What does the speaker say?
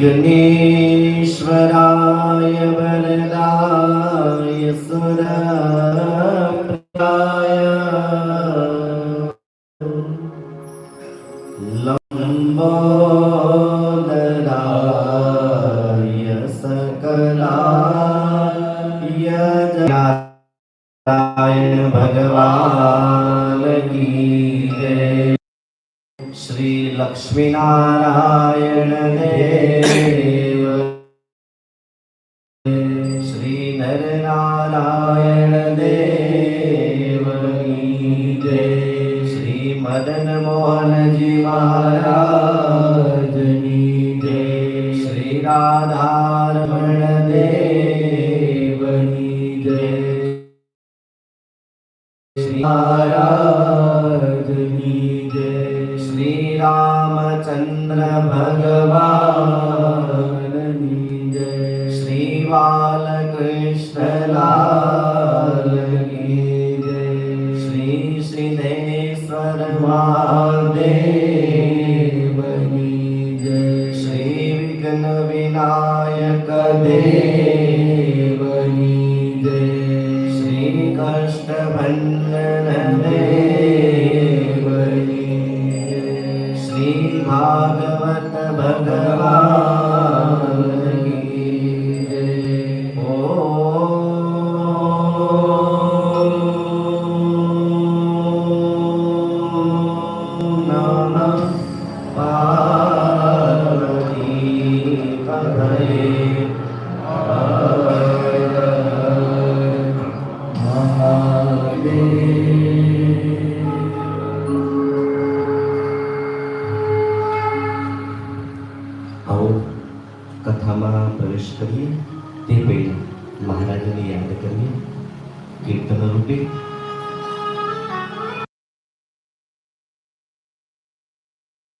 विघ्नेश्वराय वरदाय सुरप्राय लम्बोदराय सकलाय जयाय भगवान की जय શ્રી લક્ષ્મીનારાયણ દેવ. શ્રી નરનારાયણ દેવ શ્રી મદન મોહનજી મહારાજની જય શ્રી રાધારમણ દેવની જય શ્રી મહારાજ શ્રી રામચંદ્ર ભગવાનની જય શ્રી બાલકૃષ્ણ લાલ કી જય શ્રી શ્રીદેશ્વર મહાદેવની જય શ્રી વિઘ્ન વિનાયક દેવની જય શ્રી કષ્ટ ભંજન भागवत भगवान की जय ॐ नमः કથામાં પ્રવેશ કરીએ તે પહેલાં મહારાજને યાદ કરીએ કીર્તન રૂપે